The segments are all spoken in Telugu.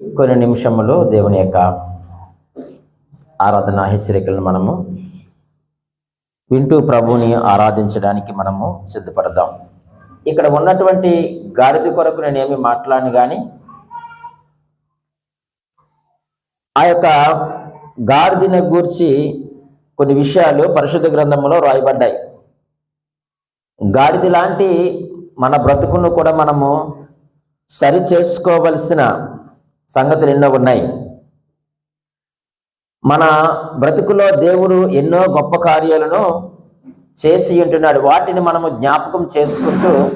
కొన్ని నిమిషములు దేవుని యొక్క ఆరాధన హెచ్చరికలను మనము వింటూ ప్రభువుని ఆరాధించడానికి మనము సిద్ధపడదాం. ఇక్కడ ఉన్నటువంటి గాడిద కొరకు నేనేమి మాట్లాడను కానీ ఆ యొక్క గాడిదని గూర్చి కొన్ని విషయాలు పరిశుద్ధ గ్రంథంలో రాయబడ్డాయి. గాడిద లాంటి మన బ్రతుకును కూడా మనము సరి చేసుకోవలసిన సంగతులు ఎన్నో ఉన్నాయి. మన బ్రతుకులో దేవుడు ఎన్నో గొప్ప కార్యాలను చేసి ఉంటున్నాడు. వాటిని మనము జ్ఞాపకం చేసుకుంటూ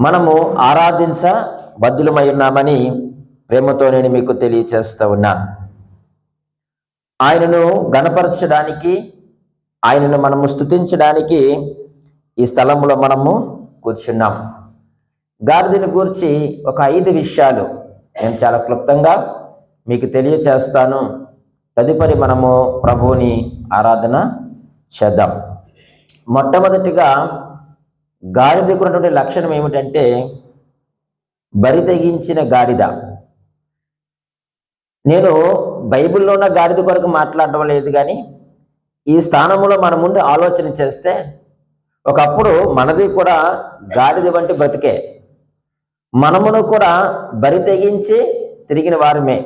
మనము ఆరాధించ బద్దులమై ఉన్నామని ప్రేమతో నేను మీకు తెలియచేస్తూ ఉన్నాను ఆయనను గణపరచడానికి ఆయనను మనము స్థుతించడానికి ఈ స్థలంలో మనము కూర్చున్నాం. గాడిదని గూర్చి ఒక ఐదు విషయాలు నేను చాలా క్లుప్తంగా మీకు తెలియచేస్తాను. తదుపరి మనము ప్రభువుని ఆరాధన చేద్దాం. మొట్టమొదటిగా గాడిదకు ఉన్నటువంటి లక్షణం ఏమిటంటే బరి తెగించిన గాడిద. నేను బైబిల్లో ఉన్న గాడిద కొరకు మాట్లాడడం లేదు కానీ ఈ స్థానంలో మన ముందు ఆలోచన చేస్తే ఒకప్పుడు మనది కూడా గాడిద వంటి బ్రతికే మనమును కూడా బరి తెగించి తిరిగిన వారమే.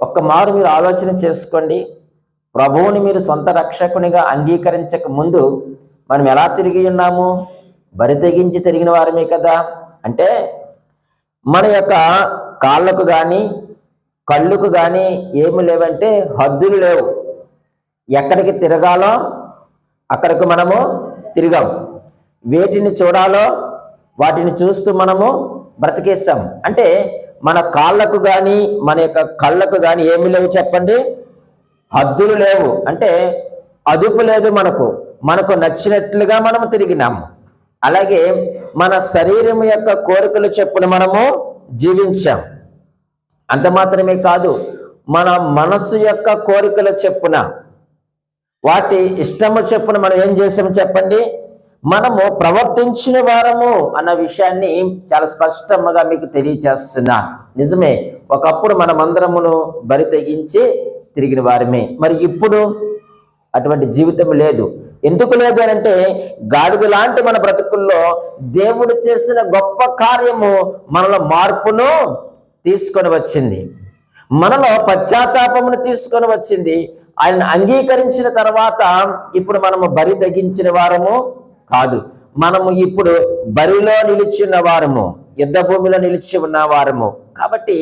ఒక్క మారు మీరు ఆలోచన చేసుకోండి. ప్రభువుని మీరు సొంత రక్షకునిగా అంగీకరించక ముందు మనం ఎలా తిరిగి ఉన్నాము? బరి తెగించి తిరిగిన వారమే కదా. అంటే మన యొక్క కాళ్ళకు కానీ కళ్ళకు కానీ ఏమి లేవంటే హద్దులు లేవు. ఎక్కడికి తిరగాలో అక్కడికి మనము తిరిగాం. వేటిని చూడాలో వాటిని చూస్తూ మనము బ్రతికేస్తాం అంటే మన కాళ్ళకు కానీ మన యొక్క కళ్ళకు కానీ ఏమి లేవు చెప్పండి? హద్దులు లేవు. అంటే అదుపు లేదు మనకు. మనకు నచ్చినట్లుగా మనము తిరిగినాము అలాగే మన శరీరం యొక్క కోరికలు చెప్పున మనము జీవించాం. అంత మాత్రమే కాదు మన మనసు యొక్క కోరికల చెప్పున వాటి ఇష్టము చెప్పున మనం ఏం చేసాము చెప్పండి? మనము ప్రవర్తించిన వారము అన్న విషయాన్ని చాలా స్పష్టంగా మీకు తెలియచేస్తున్నా. నిజమే ఒకప్పుడు మనమందరమును బరి తెగించి తిరిగిన వారమే. మరి ఇప్పుడు అటువంటి జీవితం లేదు. ఎందుకు లేదు అని అంటే గాడిద లాంటి మన బ్రతుకుల్లో దేవుడు చేసిన గొప్ప కార్యము మనలో మార్పును తీసుకొని వచ్చింది. మనలో పశ్చాత్తాపమును తీసుకొని వచ్చింది. ఆయన అంగీకరించిన తర్వాత ఇప్పుడు మనము బరి తగ్గించిన వారము కాదు. మనము ఇప్పుడు బరిలో నిలిచిన వారము యుద్ధ భూమిలో నిలిచి ఉన్న వారము. కాబట్టి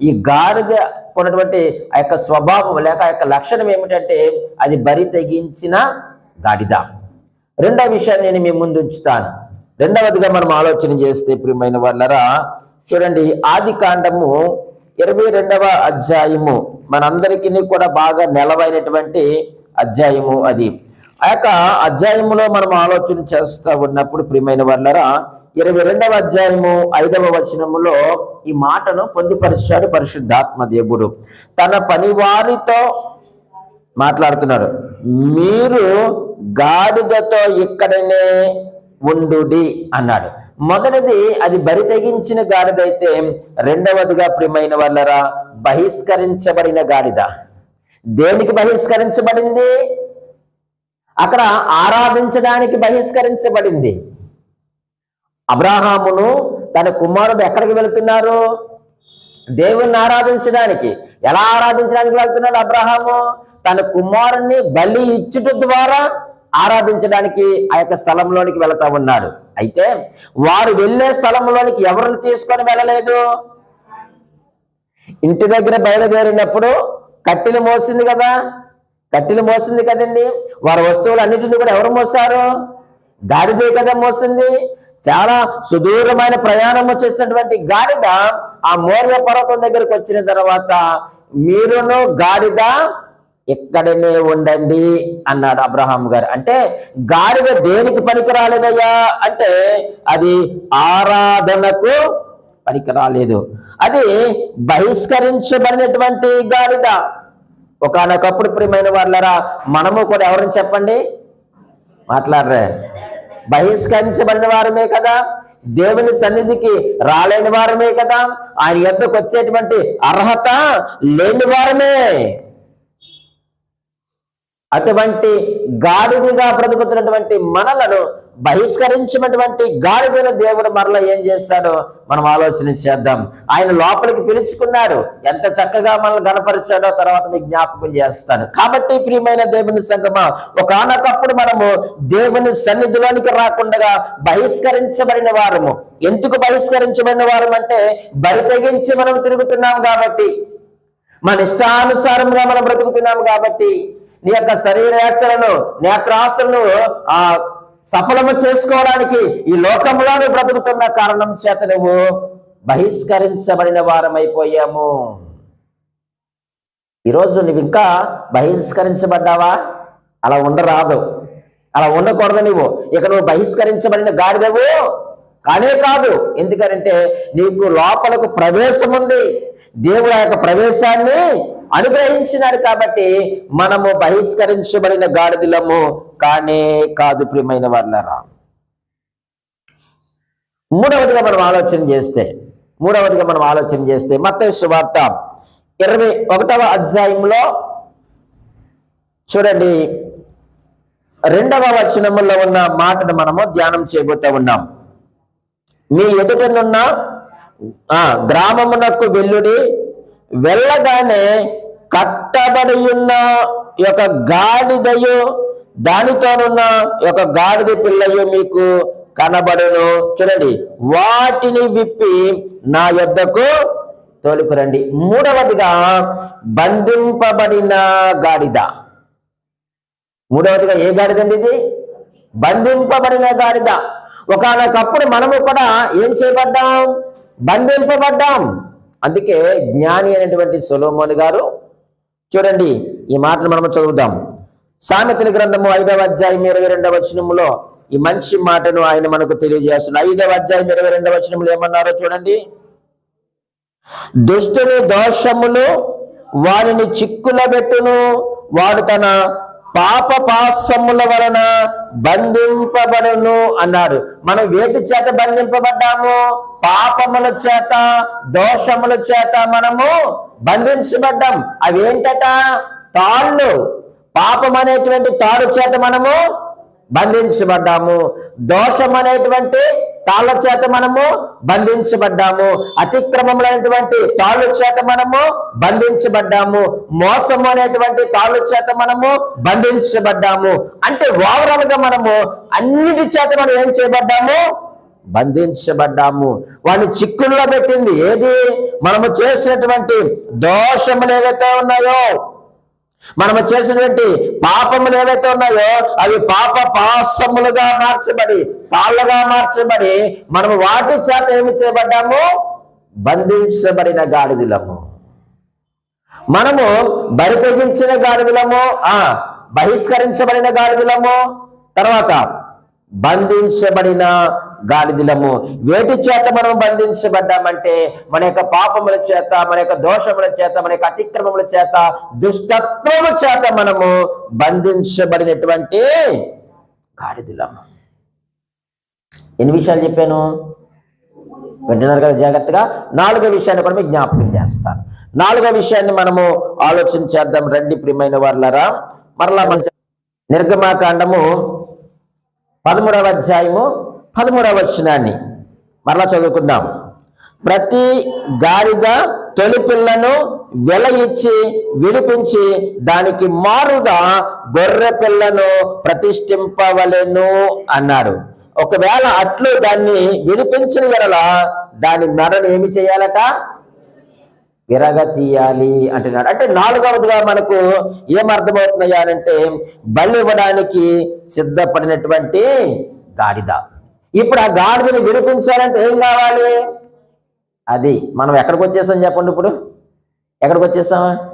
ఈ గాడిద ఉన్నటువంటి ఆ యొక్క స్వభావం లేక ఆ యొక్క లక్షణం ఏమిటంటే అది బరి తెగించిన గాడిద. రెండవ విషయాన్ని నేను మీ ముందు ఉంచుతాను. రెండవదిగా మనం ఆలోచన చేస్తే ప్రియమైన వాళ్ళరా చూడండి ఆది కాండము ఇరవై రెండవ అధ్యాయము. మనందరికీ కూడా బాగా నెలవైనటువంటి అధ్యాయము అది. ఆ యొక్క అధ్యాయములో మనం ఆలోచన చేస్తూ ఉన్నప్పుడు ప్రియమైన వాళ్ళరా ఇరవై రెండవ అధ్యాయము ఐదవ వచనములో ఈ మాటను పొందుపరిచాడు పరిశుద్ధాత్మ దేవుడు. తన పనివారితో మాట్లాడుతున్నాడు మీరు గాడిదతో ఇక్కడనే ఉండుడి అన్నాడు. మొదటిది అది బరి తెగించిన గాడిద అయితే రెండవదిగా ప్రియమైన వాళ్ళరా బహిష్కరించబడిన గాడిద. దేనికి బహిష్కరించబడింది? అక్కడ ఆరాధించడానికి బహిష్కరించబడింది. అబ్రాహామును తన కుమారుడు ఎక్కడికి వెళుతున్నారు? దేవుణ్ణి ఆరాధించడానికి. ఎలా ఆరాధించడానికి వెళ్తున్నాడు అబ్రహాము? తన కుమారుణ్ణి బలి ఇచ్చుట ద్వారా ఆరాధించడానికి ఆ యొక్క స్థలంలోనికి వెళతా ఉన్నాడు. అయితే వారు వెళ్ళే స్థలంలోనికి ఎవరిని తీసుకొని వెళ్ళలేదు? ఇంటి దగ్గర బయలుదేరినప్పుడు కట్టెలు మోసింది కదా. కట్టెలు మోసింది కదండి. వారి వస్తువులు అన్నిటిని కూడా ఎవరు మోసారు గాడిదే కదా మోసింది. చాలా సుదూరమైన ప్రయాణం చేసినటువంటి గాడిద ఆ మోర్య పర్వతం దగ్గరకు వచ్చిన తర్వాత మీరును గాడిద ఇక్కడనే ఉండండి అన్నాడు అబ్రహాం గారు. అంటే గాడిద దేనికి పనికి రాలేదయ్యా అంటే అది ఆరాధనకు పనికి రాలేదు అది బహిష్కరించబడినటువంటి గాడిద. ఒకనొకప్పుడు ప్రియమైన వాళ్ళరా మనము కూడా ఎవరిని చెప్పండి? మాట్లాడరే. బహిష్కరించబడిన వారమే కదా. దేవుని సన్నిధికి రాలేని వారమే కదా. ఆయన యొద్దకు వచ్చేటువంటి అర్హత లేని వారమే. అటువంటి గాడిదిగా బ్రతుకుతున్నటువంటి మనలను బహిష్కరించినటువంటి గాడిదైన దేవుడు మరలా ఏం చేస్తాడో మనం ఆలోచన చేద్దాం. ఆయన లోపలికి పిలుచుకున్నాడు ఎంత చక్కగా మనల్ని గనపరిచాడో తర్వాత మీకు జ్ఞాపకం చేస్తాను. కాబట్టి ప్రియమైన దేవుని సంగమా ఒకనొకప్పుడు మనము దేవుని సన్నిధిలోనికి రాకుండా బహిష్కరించబడిన వారము. ఎందుకు బహిష్కరించబడిన వారం అంటే బరి తెగించి మనం తిరుగుతున్నాం కాబట్టి మన ఇష్టానుసారంగా మనం బ్రతుకుతున్నాం కాబట్టి నీ యొక్క శరీరేచ్ఛలను నేత్రాశలను ఆ సఫలము చేసుకోవడానికి ఈ లోకంలో బ్రతుకుతున్న కారణం చేత నువ్వు బహిష్కరించబడిన వారమైపోయాము. ఈరోజు నువ్వు ఇంకా బహిష్కరించబడ్డావా? అలా ఉండరాదు. అలా ఉండకూడదు నువ్వు. ఇక నువ్వు బహిష్కరించబడిన గాడిదవు? కానే కాదు. ఎందుకంటే నీకు లోపలకు ప్రవేశం ఉంది దేవుడు ఆ యొక్క ప్రవేశాన్ని అనుగ్రహించినాడు కాబట్టి మనము బహిష్కరించబడిన గాడిదలము కానే కాదు ప్రియమైన వాళ్ళరా మూడవదిగా మనం ఆలోచన చేస్తే మూడవదిగా మనం ఆలోచన చేస్తే మత్తే శువార్త ఇరవై ఒకటవ అధ్యాయంలో చూడండి రెండవ వచనములో ఉన్న మాటను మనము ధ్యానం చేయబోతూ ఉన్నాం. మీ ఎదుటనున్న ఆ గ్రామమునకు వెల్లుడి వెళ్ళగానే కట్టబడి ఉన్న యొక్క గాడిదయు దానితోనున్న యొక్క గాడిద పిల్లయు మీకు కనబడును. చూడండి వాటిని విప్పి నా యొద్దకు తోలుకురండి. మూడవదిగా బంధింపబడిన గాడిద. మూడవదిగా ఏ గాడిదండి ఇది? బంధింపబడిన గాడిద. ఒకనొకప్పుడు మనము కూడా ఏం చేయబడ్డాం? బంధింపబడ్డాం. అందుకే జ్ఞాని అనేటువంటి సులోమోని గారు చూడండి ఈ మాటను మనము చదువుదాం. సామెతల గ్రంథము ఐదవ అధ్యాయం ఇరవై రెండవ వచనములో ఈ మంచి మాటను ఆయన మనకు తెలియజేస్తున్నారు ఐదవ అధ్యాయం ఇరవై రెండవ వచనములు ఏమన్నారో చూడండి. దుష్టుని దోషములు వారిని చిక్కుల పెట్టును వాడు తన పాప పాసముల వలన బంధింపబడును అన్నాడు. మనం వేటి చేత బంధింపబడ్డాము? పాపముల చేత దోషముల చేత మనము బంధించబడ్డాం. అవి ఏంటట తాళ్ళు. పాపం అనేటువంటి తాడు చేత మనము బంధించబడ్డాము. దోషం అనేటువంటి తాళ్ళ చేత మనము బంధించబడ్డాము. అతిక్రమములైనటువంటి తాళ్ళు చేత మనము బంధించబడ్డాము. మోసము అనేటువంటి తాళ్ళు చేత మనము బంధించబడ్డాము. అంటే ఓవరాల్గా మనము అన్నిటి చేత మనం ఏం చేయబడ్డాము? బంధించబడ్డాము. వాడిని చిక్కుల్లో పెట్టింది. ఏది? మనము చేసినటువంటి దోషములు ఏవైతే ఉన్నాయో మనము చేసినటువంటి పాపములు ఏవైతే ఉన్నాయో అవి పాప పాసములుగా మార్చబడి పాళ్ళుగా మార్చబడి మనము వాటి చేత ఏమి చేయబడ్డాము? బంధించబడిన గాడిదలము. మనము బరి తెగించిన గాడిదలము ఆ బహిష్కరించబడిన గాడిదలము తర్వాత బంధించబడిన గాడిదలము వేటి చేత మనం బంధించబడ్డామంటే మన యొక్క పాపముల చేత మన యొక్క దోషముల చేత మన యొక్క అతిక్రమముల చేత దుష్టత్వము చేత మనము బంధించబడినటువంటి గాడిదలము ఎన్ని విషయాలు చెప్పాను? వింటున్నారు కదా జాగ్రత్తగా. నాలుగో విషయాన్ని కూడా మీకు జ్ఞాపకం చేస్తాను. నాలుగో విషయాన్ని మనము ఆలోచన చేద్దాం. రండి ప్రియమైన వాళ్ళరా మరలా మన నిర్గమాకాండము పదమూడవ అధ్యాయము పదమూడవ వచనాన్ని మరలా చదువుకుందాం. ప్రతి గాడిద తొలి పిల్లను వెల ఇచ్చి విడిపించి దానికి మారుగా గొర్రె పిల్లను ప్రతిష్ఠింపవలెను అన్నాడు ఒకవేళ అట్లు దాన్ని విడిపించిన ఎడల దాని మెడను ఏమి చేయాలట? విరగ తీయాలి అంటున్నాడు. అంటే నాలుగవదిగా మనకు ఏమర్థమవుతున్నాయా అంటే బలి ఇవ్వడానికి సిద్ధపడినటువంటి గాడిద. ఇప్పుడు ఆ గాడిదని విడిపించాలంటే ఏం కావాలి? అది మనం ఎక్కడికి వచ్చేసాం చెప్పండి ఇప్పుడు. ఎక్కడికి వచ్చేసాం?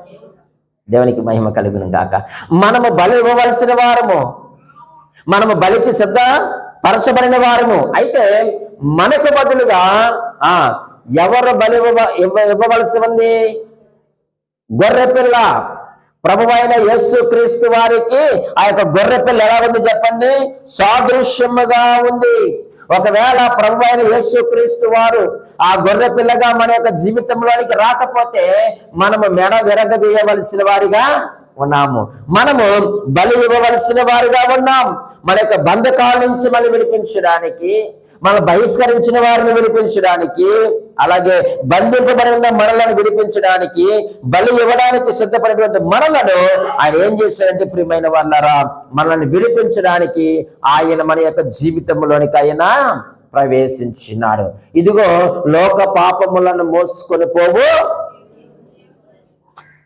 దేవునికి మహిమ కలుగును కాక మనము బలి ఇవ్వవలసిన వారము. మనము బలికి సిద్ధ పరచబడిన వారము. అయితే మనకు బదులుగా ఆ ఎవరు బలి ఇవ్వ- ఇవ్వ ఇవ్వవలసి ఉంది? గొర్రె పిల్ల. ప్రభువైన యేసు క్రీస్తు వారికి ఆ యొక్క గొర్రె పిల్ల ఎలా ఉంది చెప్పండి? సాదృశ్యముగా ఉంది. ఒకవేళ ప్రభు అయిన యేసుక్రీస్తు వారు ఆ గొర్రె పిల్లగా మన యొక్క జీవితంలోనికి రాకపోతే మనము మెడ విరగదీయవలసిన వారిగా ఉన్నాము. మనము బలి ఇవ్వవలసిన వారుగా ఉన్నాం. మన యొక్క బంధకాల నుంచి మనం విడిపించడానికి మనం బహిష్కరించిన వారిని విడిపించడానికి అలాగే బంధింపబడిన మనలను విడిపించడానికి బలి ఇవ్వడానికి సిద్ధపడినటువంటి మనలను ఆయన ఏం చేశారంటే ప్రియమైన వాళ్ళరా మనల్ని విడిపించడానికి ఆయన మన యొక్క జీవితంలోనికి ఆయన ప్రవేశించినాడు. ఇదిగో లోక పాపములను మోసుకొని పోవు.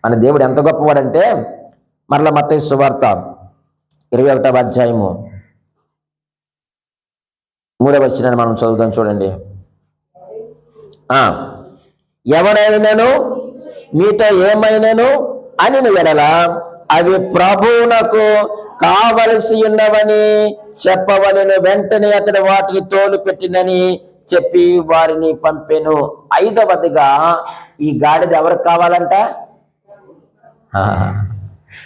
మన దేవుడు ఎంత గొప్పవాడంటే మరల మత్తయ్య సువార్త ఇరవై ఒకటవ అధ్యాయము. మూడవ వచ్చినాన్ని మనం చదువుతాం చూడండి. ఆ నేను మీతో ఏమైనాను అని ఎడల అవి ప్రభువునకు కావలసి ఉన్నవని చెప్పవలను. వెంటనే అతడు వాటిని తోలు పెట్టినని చెప్పి వారిని పంపెను. ఐదవదిగా ఈ గాడిద ఎవరికి కావాలంట? ఆ,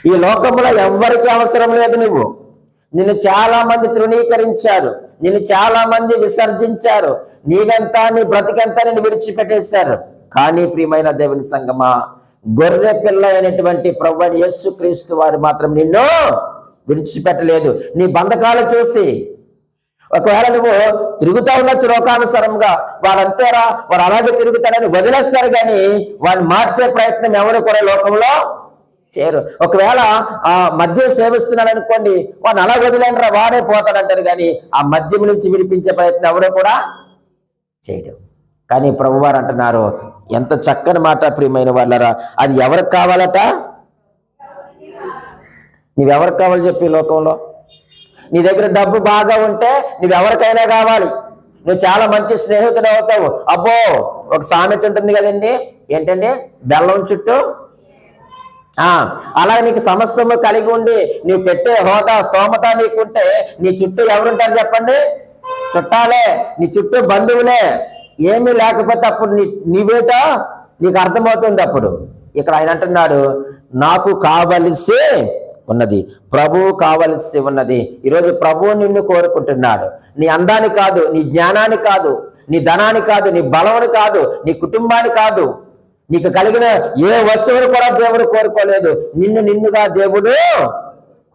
ఈ లోకంలో ఎవ్వరికి అవసరం లేదు నువ్వు. నిన్ను చాలా మంది తృణీకరించారు. నిన్ను చాలా మంది విసర్జించారు. నీవెంత నీ బ్రతికెంత నిన్ను విడిచిపెట్టేశారు. కానీ ప్రియమైన దేవుని సంగమా గొర్రె పిల్ల అయినటువంటి ప్రభు యేసు క్రీస్తు వారు మాత్రం నిన్ను విడిచిపెట్టలేదు. నీ బంధకాలు చూసి ఒకవేళ నువ్వు తిరుగుతా ఉండొచ్చు లోకానుసరంగా వారంతేరా వారు అలాగే తిరుగుతారని వదిలేస్తారు కానీ వారిని మార్చే ప్రయత్నం ఎవరు కూడా లోకంలో చేయరు ఒకవేళ ఆ మద్యం సేవిస్తున్నాడు అనుకోండి వాడిని అలా వదిలేనరా వాడే పోతాడంటారు కానీ ఆ మద్యం నుంచి విడిపించే ప్రయత్నం ఎవడో కూడా చేయడు. కానీ ప్రభువారు అంటున్నారు ఎంత చక్కని మాట ప్రియమైన వాళ్ళరా అది ఎవరికి కావాలట? నీవెవరికి కావాలి చెప్పి లోకంలో? నీ దగ్గర డబ్బు బాగా ఉంటే నువ్వెవరికైనా కావాలి. నువ్వు చాలా మంచి స్నేహితుడు అవుతావు అబ్బో ఒక సామెత ఉంటుంది కదండి. ఏంటండి? బెల్లం చుట్టూ అలా నీకు సమస్తము కలిగి ఉండి నీవు పెట్టే హోదా స్తోమత నీకుంటే నీ చుట్టూ ఎవరుంటారు చెప్పండి? చుట్టాలే నీ చుట్టూ బంధువులే. ఏమీ లేకపోతే అప్పుడు నీ నీవేటో? నీకు అర్థమవుతుంది అప్పుడు. ఇక్కడ ఆయన అంటున్నాడు నాకు కావలసి ఉన్నది ప్రభువు కావలసి ఉన్నది. ఈరోజు ప్రభువు నిన్ను కోరుకుంటున్నాడు. నీ అందాన్ని కాదు నీ జ్ఞానాన్ని కాదు నీ ధనాన్ని కాదు నీ బలముని కాదు నీ కుటుంబాన్ని కాదు. నీకు కలిగిన ఏ వస్తువును కూడా దేవుడు కోరుకోలేదు. నిన్ను నిన్నుగా దేవుడు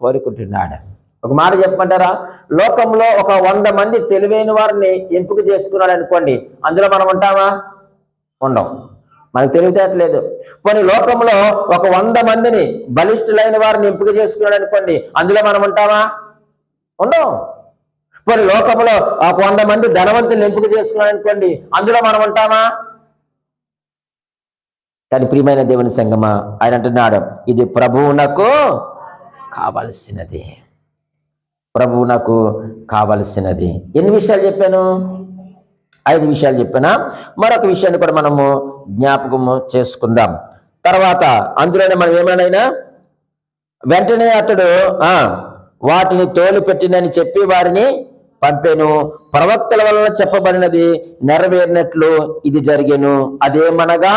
కోరుకుంటున్నాడు. ఒక మాట చెప్పమంటారా? లోకంలో ఒక వంద మంది తెలివైన వారిని ఎంపిక చేసుకున్నాడు అనుకోండి అందులో మనం ఉంటామా? ఉండం. మనకు తెలివితేటలేదు. పోనీ లోకంలో ఒక వంద మందిని బలిష్ఠులైన వారిని ఎంపిక చేసుకున్నాడు అనుకోండి అందులో మనం ఉంటామా? ఉండం. పోనీ లోకంలో ఒక వంద మంది ధనవంతుని ఎంపిక చేసుకున్నాడు అనుకోండి అందులో మనం ఉంటామా? కానీ ప్రియమైన దేవుని సంగమా ఆయన అంటున్నాడు ఇది ప్రభువునకు కావలసినది. ప్రభువునకు కావలసినది. ఎన్ని విషయాలు చెప్పాను? ఐదు విషయాలు చెప్పిన? మరొక విషయాన్ని కూడా మనము జ్ఞాపకము చేసుకుందాం. తర్వాత అందులోనే మనం ఏమైనా వెంటనే అతడు వాటిని తోలు పెట్టినని చెప్పి వారిని పంపెను ప్రవక్తల వలన చెప్పబడినది నెరవేరినట్లు ఇది జరిగెను. అదేమనగా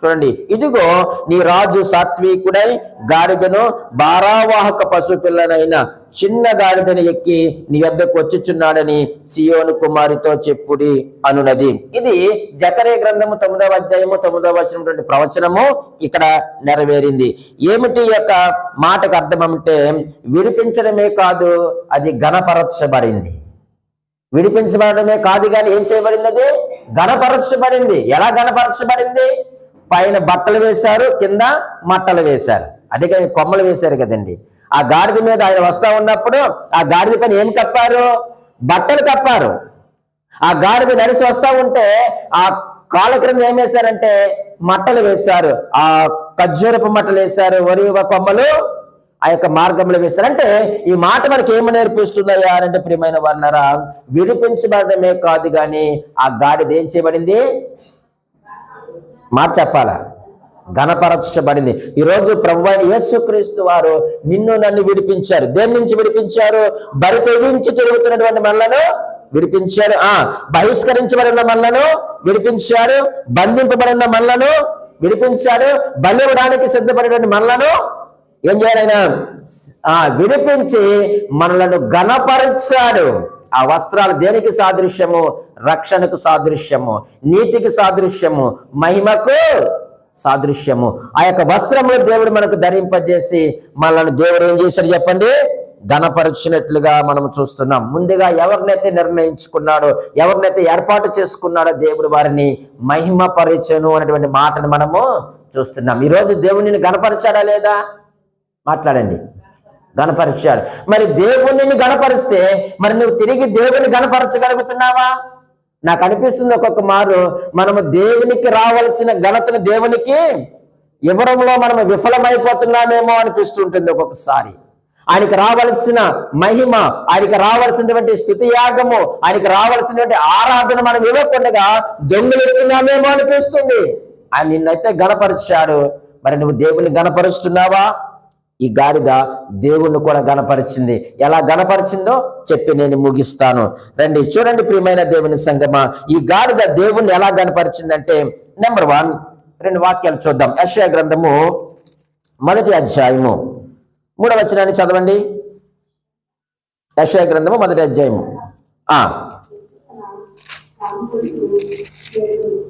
చూడండి ఇదిగో నీ రాజు సాత్వికుడై గాడిదను భారావాహక పశు పిల్లనైన చిన్న గాడిదను ఎక్కి నీ వద్దకు వచ్చుచున్నాడని సియోను కుమారితో చెప్పుడి అనునది. ఇది జకరే గ్రంథము తొమ్మిదవ అధ్యాయము తొమ్మిదవ వచ్చినటువంటి ప్రవచనము ఇక్కడ నెరవేరింది. ఏమిటి యొక్క మాటకు అర్థం అంటే విడిపించడమే కాదు అది గణపరచబడింది విడిపించబడమే కాదు కానీ ఏం చేయబడినది? గణపరచబడింది ఎలా గణపరచబడింది పైన బట్టలు వేశారు కింద మట్టలు వేశారు. అదే కదా కొమ్మలు వేశారు కదండి. ఆ గాడిద మీద ఆయన వస్తా ఉన్నప్పుడు ఆ గాడిద పైన ఏం కప్పారు? బట్టలు కప్పారు. ఆ గాడిద నడిచి వస్తా ఉంటే ఆ కాళ్ళ క్రింద ఏం వేశారంటే మట్టలు వేశారు. ఆ ఖర్జూరపు మట్టలు వేశారు వరి కొమ్మలు ఆ యొక్క మార్గంలో వేస్తారంటే ఈ మాట మనకి ఏమి నేర్పిస్తుందయ్యా అంటే ప్రియమైన వర్ణరా విడిపించబడమే కాదు కానీ ఆ గాడిద ఏం చేయబడింది? మాట చెప్పాలా? ఘనపరచబడింది. ఈరోజు ప్రభు అయిన యేసుక్రీస్తు వారు నిన్ను నన్ను విడిపించారు. దేని నుంచి విడిపించారు? బరి తెగించి తిరుగుతున్నటువంటి మనలను విడిపించారు. ఆ బహిష్కరించబడిన మనలను విడిపించారు. బంధింపబడిన మనలను విడిపించారు. బలివడానికి సిద్ధపడినటువంటి మనలను ఏం చేయాలైనా ఆ విడిపించి మనలను గణపరిచాడు ఆ వస్త్రాలు దేనికి సాదృశ్యము? రక్షణకు సాదృశ్యము నీతికి సాదృశ్యము మహిమకు సాదృశ్యము. ఆ యొక్క వస్త్రములు దేవుడు మనకు ధరింపజేసి మనల్ని దేవుడు ఏం చేశాడు చెప్పండి? ఘనపరిచినట్లుగా మనం చూస్తున్నాం. ముందుగా ఎవరినైతే నిర్ణయించుకున్నాడో ఎవరినైతే ఏర్పాటు చేసుకున్నాడో దేవుడు వారిని మహిమ పరిచను అనేటువంటి మాటను మనము చూస్తున్నాం. ఈరోజు దేవుడిని గణపరిచాడా లేదా? మాట్లాడండి. గణపరిచాడు మరి దేవుణ్ణి గణపరిస్తే మరి నువ్వు తిరిగి దేవుని గణపరచగలుగుతున్నావా నాకు అనిపిస్తుంది ఒక్కొక్క మారు మనము దేవునికి రావలసిన ఘనతను దేవునికి ఇవ్వడంలో మనం విఫలమైపోతున్నామేమో అనిపిస్తుంటుంది ఒక్కొక్కసారి. ఆయనకి రావలసిన మహిమ ఆయనకి రావలసినటువంటి స్థుతి యాగము ఆయనకి రావలసినటువంటి ఆరాధన మనం ఇవ్వకుండా దొంగలిస్తున్నామేమో అనిపిస్తుంది. ఆయన నిన్నైతే గణపరిచాడు మరి నువ్వు దేవుని గణపరుస్తున్నావా ఈ గాడిద దేవుణ్ణి కూడా గణపరిచింది. ఎలా గణపరిచిందో చెప్పి నేను ముగిస్తాను. రండి చూడండి ప్రియమైన దేవుని సంగమ. ఈ గాడిద దేవుణ్ణి ఎలా గణపరిచిందంటే నెంబర్ వన్ రెండు వాక్యాలు చూద్దాం. యశ్యా గ్రంథము మొదటి అధ్యాయము. మూడవచనాన్ని చదవండి. యశ్యా గ్రంథము మొదటి అధ్యాయము. ఆ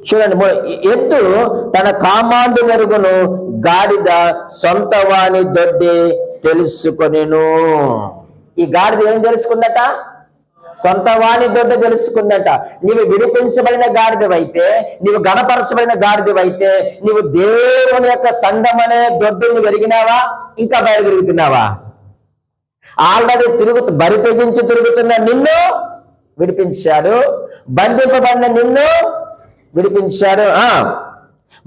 చూడండి ఎత్తు తన కామాండు మెరుగును గాడిద సొంత వాణి దొడ్డి తెలుసుకొనిను. ఈ గాడిద ఏం తెలుసుకుందట? సొంత వాణి దొడ్డ తెలుసుకుందట. నీవు విడిపించబడిన గాడిదవైతే నీవు గణపరచబడిన గాడిదవైతే నీవు దేవుని యొక్క సంఘమనే దొడ్డుని దొడ్డును ఇంకా బయట తిరుగుతున్నావా ఆల్రెడీ తిరుగుతూ బరి తెగించి తిరుగుతున్న నిన్ను విడిపించాడు. బంధింపబడిన నిన్ను విడిపించాడు. ఆ.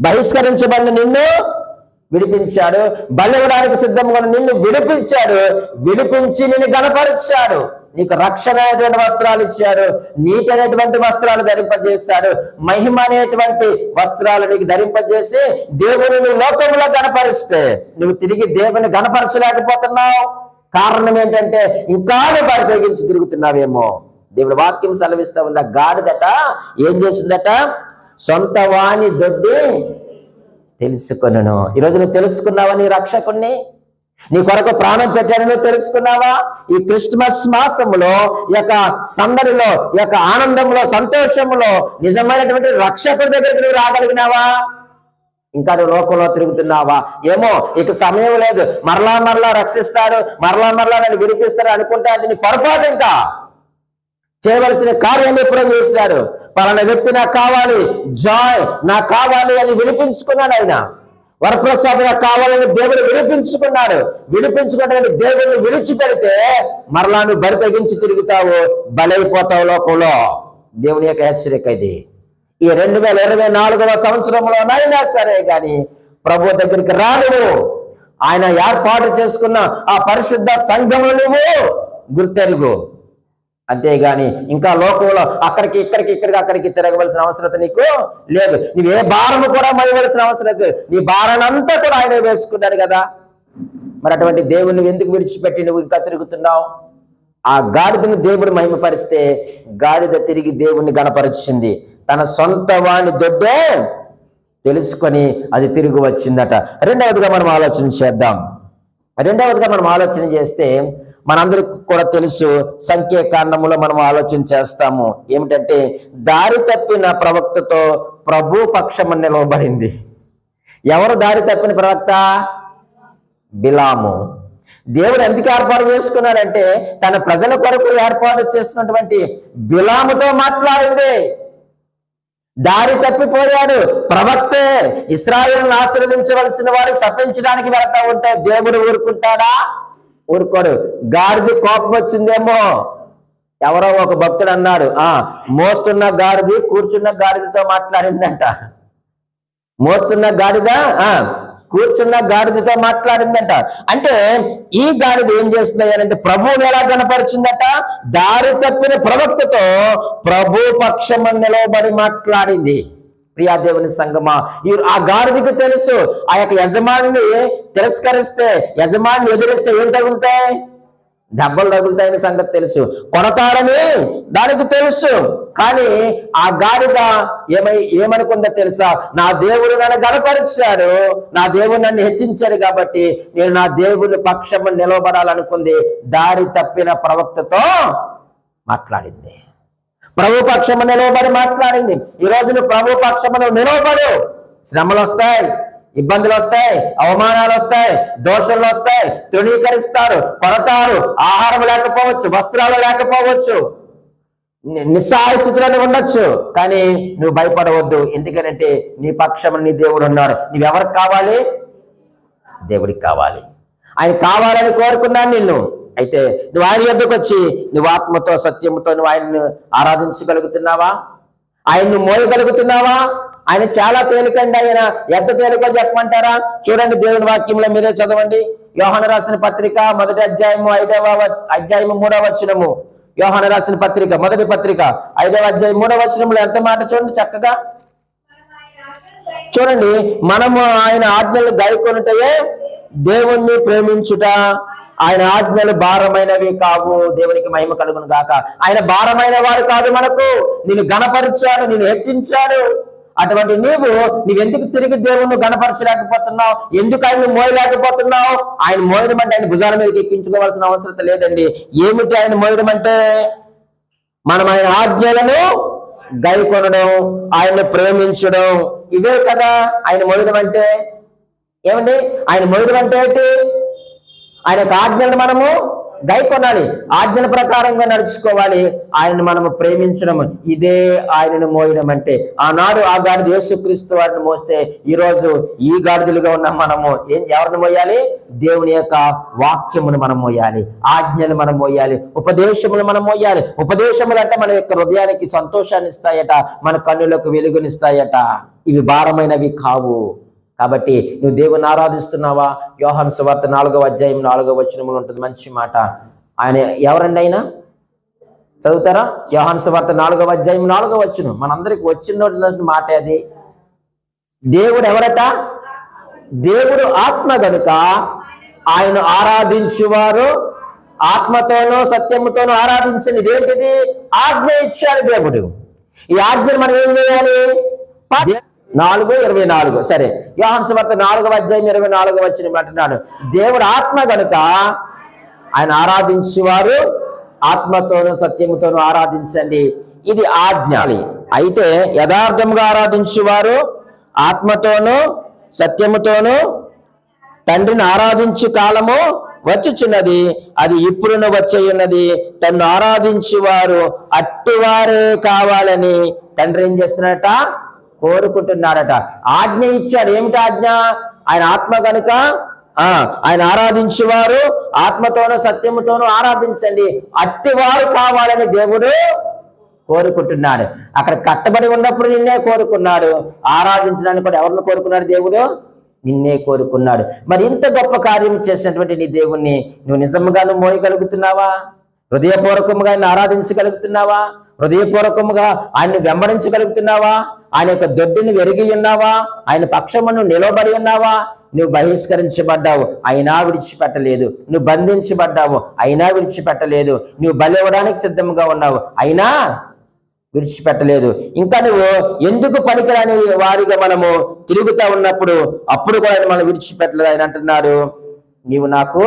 బహిష్కరించబడిన నిన్ను విడిపించాడు. బలివడానికి సిద్ధంగా ఉన్న నిన్ను విడిపించాడు. విడిపించి నిన్ను గణపరిచాడు. నీకు రక్షణ అనేటువంటి వస్త్రాలు ఇచ్చాడు. నీటి అనేటువంటి వస్త్రాలు ధరింపజేశాడు. మహిమ అనేటువంటి వస్త్రాలు నీకు ధరింపజేసి దేవుని లోకంలో గణపరిస్తే నువ్వు తిరిగి దేవుని గణపరచలేకపోతున్నావు. కారణం ఏంటంటే ఇంకా నువ్వు బరి తిరుగుతున్నావేమో. దేవుడు వాక్యం సెలవిస్తా ఉంది? ఆ గాడిదట ఏం చేసిందట సొంత వాణి దొడ్డి తెలుసుకొనను. ఈరోజు నువ్వు తెలుసుకున్నావా నీ రక్షకుణ్ణి? నీ కొరకు ప్రాణం పెట్టాడని నువ్వు తెలుసుకున్నావా? ఈ క్రిస్మస్ మాసములో ఈ యొక్క సందడిలో ఈ యొక్క ఆనందంలో సంతోషంలో నిజమైనటువంటి రక్షకుడి దగ్గరికి నువ్వు రాగలిగినావా? ఇంకా నువ్వు లోకంలో తిరుగుతున్నావా? ఏమో ఇక సమయం లేదు. మరలా మరలా రక్షిస్తారు. మరలా మరలా నన్ను విడిపిస్తారు అనుకుంటే అది నీ పొరపాటు ఇంకా. చేయవలసిన కార్యం ఎప్పుడో చేశాడు. పలానా వ్యక్తి నాకు కావాలి జాయ్ నాకు కావాలి అని వినిపించుకున్నాడు ఆయన. వరప్రసాద్ నాకు కావాలని దేవుడు వినిపించుకున్నాడు. వినిపించుకోవడానికి దేవుడిని విడిచిపెడితే మరలా నువ్వు బరి తగ్గించి తిరుగుతావు బలైపోతావు లోకంలో. దేవుని యొక్క హెచ్చరిక ఇది. ఈ రెండు వేల ఇరవై నాలుగవ సంవత్సరంలోనైనా సరే గాని ప్రభు దగ్గరికి రాను ఆయన ఏర్పాటు చేసుకున్న ఆ పరిశుద్ధ సంఘము నువ్వు. గుర్తెరుగు. అంతేగాని ఇంకా లోకంలో అక్కడికి ఇక్కడికి ఇక్కడికి అక్కడికి తిరగవలసిన అవసరం నీకు లేదు. నువ్వే ఏ భారము కూడా మోయవలసిన అవసరం లేదు. నీ భారానంతా కూడా ఆయన వేసుకున్నాడు కదా. మరి అటువంటి దేవుని ఎందుకు విడిచిపెట్టి నువ్వు ఇంకా తిరుగుతున్నావు? ఆ గాడిదను దేవుడు మహిమపరిస్తే గాడిద తిరిగి దేవుణ్ణి గణపరిచింది. తన సొంత వాణి దొడ్డే తెలుసుకొని అది తిరిగి వచ్చిందట. రెండవదిగా మనం ఆలోచన చేద్దాం. రెండవదిగా మనం ఆలోచన చేస్తే మనందరికి కూడా తెలుసు సంఖ్యాకాండములో మనం ఆలోచన చేస్తాము. ఏమిటంటే దారి తప్పిన ప్రవక్తతో ప్రభు పక్షము నిలవబడింది. ఎవరు దారి తప్పిన ప్రవక్త? బిలాము. దేవుడు ఎందుకు ఏర్పాటు చేసుకున్నాడంటే తన ప్రజల కొరకు ఏర్పాటు చేసుకున్నటువంటి బిలాముతో మాట్లాడింది. దారి తప్పిపోయాడు. ప్రవక్తే ఇస్రాయేల్ని ఆశీర్వదించవలసిన వారు శపించడానికి వెళ్తా ఉంటే దేవుడు ఊరుకుంటాడా? ఊరుకోడు. గాడిది కోపం వచ్చిందేమో. ఎవరో ఒక భక్తుడు అన్నాడు. ఆ మోస్తున్న గాడిది కూర్చున్న గాడిదతో మాట్లాడిందంట. మోస్తున్న గాడిద ఆ కూర్చున్న గాడిదతో మాట్లాడిందంట. అంటే ఈ గాడిద ఏం చేస్తుంది అంటే ప్రభువుని ఎలా కనపరిచిందట? దారి తప్పిన ప్రవక్తతో ప్రభు పక్షము నిలవబడి మాట్లాడింది. ప్రియా దేవుని సంగమా ఈ ఆ గాడిదకి తెలుసు ఆ యొక్క యజమానిని తిరస్కరిస్తే యజమాని ఎదురిస్తే ఏం తగులుతాయి? దెబ్బలు తగులుతాయని సంగతి తెలుసు. కొడతారని దానికి తెలుసు. కానీ ఆ గాడిద ఏమై ఏమనుకుందో తెలుసా? నా దేవుడు నన్ను గణపరిచాడు నా దేవుడు నన్ను హెచ్చించాడు కాబట్టి నేను నా దేవుని పక్షము నిలవబడాలనుకుంది దారి తప్పిన ప్రవక్తతో మాట్లాడింది. ప్రభు పక్షము నిలవబడి మాట్లాడింది. ఈ రోజు నువ్వు ప్రభు పక్షమును నిలవబడు శ్రమలు వస్తాయి ఇబ్బందులు వస్తాయి అవమానాలు వస్తాయి దోషాలు వస్తాయి తృణీకరిస్తారు కొరతారు ఆహారం లేకపోవచ్చు వస్త్రాలు లేకపోవచ్చు నిస్సహాయ స్థితిలోనే ఉండొచ్చు. కానీ నువ్వు భయపడవద్దు. ఎందుకంటే నీ పక్షం నీ దేవుడు ఉన్నాడు. నువ్వెవరికి కావాలి? దేవుడికి కావాలి. ఆయన కావాలని కోరుకున్నాను నిన్ను. అయితే నువ్వు ఆయన ఎద్దుకు వచ్చి నువ్వు ఆత్మతో సత్యముతో నువ్వు ఆయన్ని ఆరాధించగలుగుతున్నావా? ఆయన్ని మోయగలుగుతున్నావా? ఆయన చాలా తేలికండి ఆయన. ఎంత తేలికో చెప్పమంటారా? చూడండి దేవుని వాక్యంలో మీరే చదవండి. యోహన రాసిన పత్రిక మొదటి అధ్యాయము ఐదవ అధ్యాయము మూడవ వచనము. యోహన రాసిన పత్రిక మొదటి పత్రిక ఐదవ అధ్యాయం మూడవ వచనంలో ఎంత మాట చూడండి చక్కగా? చూడండి మనము ఆయన ఆజ్ఞలు గాయకొనుటయే దేవుణ్ణి ప్రేమించుట. ఆయన ఆజ్ఞలు భారమైనవి కావు దేవునికి మహిమ కలుగును గాక. ఆయన భారమైన వారు కాదు మనకు. నిన్ను గణపరిచాడు నిన్ను హెచ్చించాడు. అటువంటి నీవు నీవెందుకు తిరిగి దేవుణ్ణి గణపరచలేకపోతున్నావు? ఎందుకు ఆయన మోయలేకపోతున్నావు? ఆయన మోయడం అంటే ఆయన భుజాల మీదకి ఎక్కించుకోవాల్సిన అవసరం లేదండి. ఏమిటి ఆయన మోయడం అంటే మనం ఆయన ఆజ్ఞలను గైకొనడం ఆయన్ని ప్రేమించడం. ఇవే కదా ఆయన మోయడం అంటే ఏమండి? ఆయన మోయడం అంటే ఏంటి? ఆయన యొక్క ఆజ్ఞలను మనము గైకొనాలి. ఆజ్ఞల ప్రకారంగా నడుచుకోవాలి. ఆయనను మనము ప్రేమించడం ఇదే ఆయనను మోయడం అంటే ఆనాడు ఆ గాడిద యేసుక్రీస్తు వారిని మోస్తే ఈ రోజు ఈ గాడిదలుగా ఉన్న మనము ఏం ఎవరిని మోయాలి? దేవుని యొక్క వాక్యమును మనం మోయాలి. ఆజ్ఞలు మనం మోయాలి. ఉపదేశములు మనం మోయాలి. ఉపదేశములు అంటే మన యొక్క హృదయానికి సంతోషాన్ని ఇస్తాయట. మన కన్నులకు వెలుగునిస్తాయట. ఇవి భారమైనవి కావు. కాబట్టి నువ్వు దేవుని ఆరాధిస్తున్నావా? యోహాను సువార్త నాలుగవ అధ్యాయం నాలుగవ వచనంలో ఉంటుంది మంచి మాట. ఆయన ఎవరండి ఆయన? చదువుతారా? యోహాను సువార్త నాలుగవ అధ్యాయం నాలుగవ వచనం. మనందరికి వచ్చిన మాట అది. దేవుడు ఎవరట? దేవుడు ఆత్మ గనుక ఆయన ఆరాధించువారు ఆత్మతోనూ సత్యముతోనూ ఆరాధించండి ఇదేంటిది ఆజ్ఞ ఇచ్చాడు దేవుడు. ఈ ఆజ్ఞను మనం ఏం చేయాలి? నాలుగు ఇరవై నాలుగు. సరే యోహాను సువార్త నాలుగవ అధ్యాయం ఇరవై నాలుగు వచ్చిన అంటున్నాడు. దేవుడు ఆత్మ గనుక ఆయన ఆరాధించేవారు ఆత్మతోనూ సత్యముతోనూ ఆరాధించండి. ఇది ఆజ్ఞాలి అయితే యథార్థంగా ఆరాధించేవారు ఆత్మతోనూ సత్యముతోనూ తండ్రిని ఆరాధించు కాలము వచ్చుచున్నది. అది ఇప్పుడును వచ్చేయున్నది. తన్ను ఆరాధించేవారు అట్టివారే కావాలని తండ్రి ఏం చేస్తున్నాడట? కోరుకుంటున్నాడట ఆజ్ఞ ఇచ్చాడు. ఏమిటి ఆజ్ఞ? ఆయన ఆత్మ కనుక ఆయన ఆరాధించేవారు ఆత్మతోనూ సత్యముతోనూ ఆరాధించండి. అట్టివారు కావాలని దేవుడు కోరుకుంటున్నాడు. అక్కడ కట్టబడి ఉన్నప్పుడు నిన్నే కోరుకున్నాడు. ఆరాధించడానికి కూడా ఎవరిని కోరుకున్నాడు దేవుడు? నిన్నే కోరుకున్నాడు. మరి ఇంత గొప్ప కార్యం చేసినటువంటి నీ దేవుణ్ణి నువ్వు నిజంగా మోయగలుగుతున్నావా? హృదయపూర్వకముగా ఆయన ఆరాధించగలుగుతున్నావా? హృదయపూర్వకముగా ఆయన్ని వెంబడించగలుగుతున్నావా? ఆయన యొక్క దొడ్డిని వెరిగి ఉన్నావా? ఆయన పక్షమును నిలబడి ఉన్నావా? నువ్వు బహిష్కరించబడ్డావు అయినా విడిచిపెట్టలేదు. నువ్వు బంధించబడ్డావు అయినా విడిచిపెట్టలేదు. నువ్వు బలి ఇవ్వడానికి సిద్ధంగా ఉన్నావు అయినా విడిచిపెట్టలేదు. ఇంకా నువ్వు ఎందుకు పనికిరాని వారిగా మనము తిరుగుతూ ఉన్నప్పుడు అప్పుడు కూడా ఆయన మనం విడిచిపెట్టలేదు ఆయన అంటున్నాడు నీవు నాకు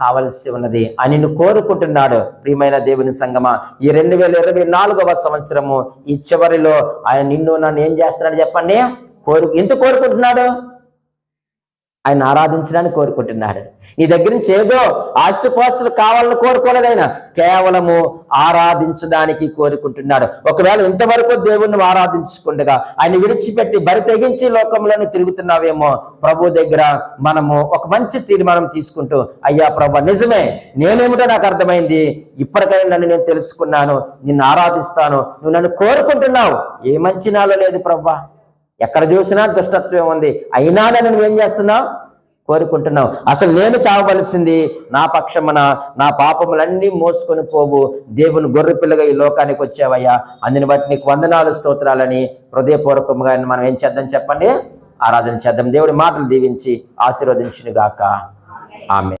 కావలసి ఉన్నది. అని నిన్ను కోరుకుంటున్నాడు ప్రియమైన దేవుని సంగమ. ఈ రెండు వేల ఇరవై నాలుగవ సంవత్సరము ఈ చివరిలో ఆయన నిన్ను నన్ను ఏం చేస్తున్నాడు చెప్పండి? కోరు ఎందుకు కోరుకుంటున్నాడు? ఆయన ఆరాధించడానికి కోరుకుంటున్నాడు. నీ దగ్గర నుంచి ఏదో ఆస్తిపాస్తులు కావాలని కోరుకోలేదు ఆయన కేవలము ఆరాధించడానికి కోరుకుంటున్నాడు. ఒకవేళ ఇంతవరకు దేవుణ్ణి ఆరాధించుకుండగా ఆయన విడిచిపెట్టి బరి తెగించి లోకంలోనే తిరుగుతున్నావేమో ప్రభు దగ్గర మనము ఒక మంచి తీర్మానం తీసుకుంటూ అయ్యా ప్రభు నిజమే నేనేమిటో నాకు అర్థమైంది. ఇప్పటికైనా నన్ను నేను తెలుసుకున్నాను నిన్ను ఆరాధిస్తాను నువ్వు నన్ను కోరుకుంటున్నావు. ఏ మంచి నాలో లేదు ప్రభా. ఎక్కడ చూసినా దుష్టత్వం ఉంది. అయినా నేను నువ్వేం చేస్తున్నావు? కోరుకుంటున్నావు. అసలు నేను చావవలసింది నా పక్షమున నా పాపములన్నీ మోసుకొని పోవు. దేవుని గొర్రె పిల్లగా ఈ లోకానికి వచ్చావయ్యా. అందుని బట్టి నీకు వందనాలు స్తోత్రాలని హృదయపూర్వకంగా మనం ఏం చేద్దాం చెప్పండి? ఆరాధన చేద్దాం. దేవుడి మాటలు దీవించి ఆశీర్వదించినగాక. ఆమె